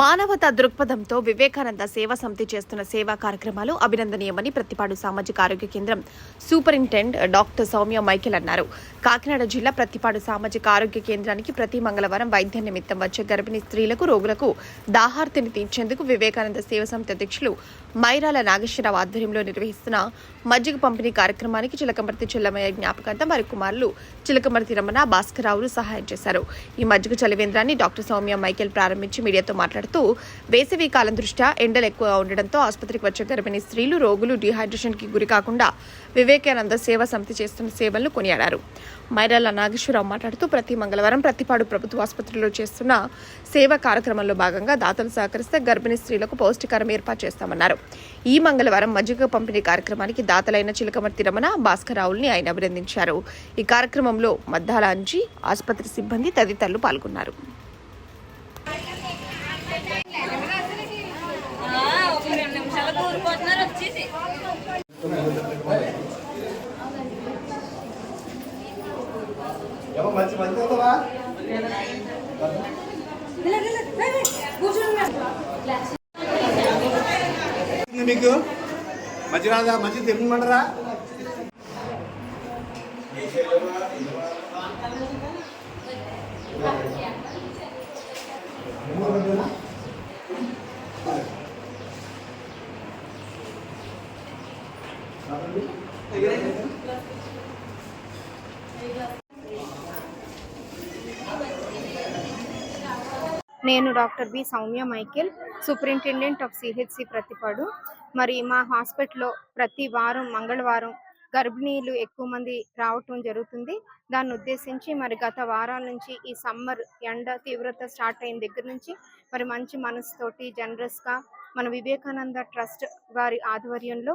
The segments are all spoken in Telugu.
మానవతా దృక్పథంతో వివేకానంద సేవా సమితి చేస్తున్న సేవా కార్యక్రమాలు అభినందనీయమని ప్రతిపాడు సామాజిక ఆరోగ్య కేంద్రం సూపరింటెండ్ డాక్టర్ సౌమ్య మైకేల్ అన్నారు. కాకినాడ జిల్లా ప్రతిపాడు సామాజిక ఆరోగ్య కేంద్రానికి ప్రతి మంగళవారం వైద్య నిమిత్తం వచ్చే గర్భిణీ స్త్రీలకు రోగులకు దాహార్తిని తీర్చేందుకు వివేకానంద సేవా సమితి అధ్యక్షులు మైరాల నాగేశ్వరరావు ఆధ్వర్యంలో నిర్వహిస్తున్న మజ్జిగ పంపిణీ కార్యక్రమానికి చిలకమర్తి చెల్లమయ్య జ్ఞాపకార్థం వారి కుమారులు చిలకమర్తి రమణ భాస్కరరావులు సహాయం చేశారు. ఈ మజ్జిగ చలివేంద్రాన్ని డాక్టర్ సౌమ్య మైకేల్ ప్రారంభించి మీడియాతో మాట్లాడుతూ వేసవి కాలం దృష్ట్యా ఎండలు ఎక్కువగా ఉండడంతో ఆసుపత్రికి వచ్చే గర్భిణీ స్త్రీలు రోగులు డిహైడ్రేషన్కి గురి కాకుండా వివేకానంద సేవా సమితి చేస్తున్న సేవలను కొనియాడారు. మైరాల నాగేశ్వరరావు మాట్లాడుతూ ప్రతి మంగళవారం ప్రతిపాడు ప్రభుత్వ ఆసుపత్రిలో చేస్తున్న సేవా కార్యక్రమంలో భాగంగా దాతలు సహకరిస్తే గర్భిణీ స్త్రీలకు పౌష్టికారం ఏర్పాటు చేస్తామన్నారు. ఈ మంగళవారం మజ్జిగ పంపిణీ కార్యక్రమానికి దాతలైన చిలకమర్తి రమణ భాస్కరరావుల్ని ఆయన అభినందించారు. ఈ కార్యక్రమంలో మద్దాల అంజీ ఆసుపత్రి సిబ్బంది తదితరులు పాల్గొన్నారు. మంచి మంచి అవుతావా మీకు? మంచి రాదా? మంచి తిప్పమంటారా నేను doctor B Soumya Michael superintendent of CHC Prathipadu. మరి మా హాస్పిటల్లో ప్రతి వారం మంగళవారం గర్భిణీలు ఎక్కువ మంది రావటం జరుగుతుంది. దాన్ని ఉద్దేశించి మరి గత వారాల నుంచి ఈ సమ్మర్ ఎండ తీవ్రత స్టార్ట్ అయిన దగ్గర నుంచి మరి మంచి మనసుతోటి జనరస్గా మన వివేకానంద ట్రస్ట్ వారి ఆధ్వర్యంలో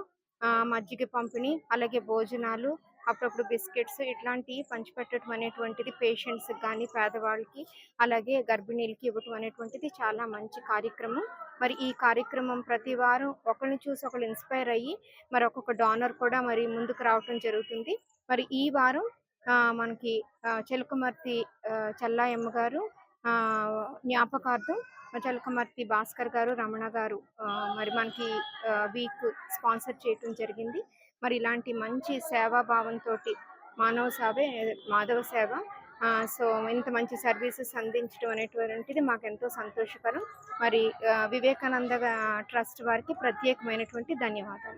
మజ్జిగ పంపిణీ అలాగే భోజనాలు అప్పుడప్పుడు బిస్కెట్స్ ఇట్లాంటివి పంచిపెట్టడం అనేటువంటిది పేషెంట్స్ కానీ పేదవాళ్ళకి అలాగే గర్భిణీలకి ఇవ్వటం అనేటువంటిది చాలా మంచి కార్యక్రమం. మరి ఈ కార్యక్రమం ప్రతి వారం ఒకరిని చూసి ఒకరు ఇన్స్పైర్ అయ్యి మరి ఒక్కొక్క డోనర్ కూడా మరి ముందుకు రావటం జరుగుతుంది. మరి ఈ వారం మనకి ఆ, చిలకమర్తి చెల్లాయమ్మ గారు జ్ఞాపకార్థం చిలకమర్తి భాస్కర్ గారు రమణ గారు మరి మనకి వీక్ స్పాన్సర్ చేయటం జరిగింది. మరి ఇలాంటి మంచి సేవాభావంతో మానవ సేవే మాధవ సేవ. సో ఇంత మంచి సర్వీసెస్ అందించడం అనేటువంటిది మాకు ఎంతో సంతోషకరం. మరి వివేకానంద ట్రస్ట్ వారికి ప్రత్యేకమైనటువంటి ధన్యవాదాలు.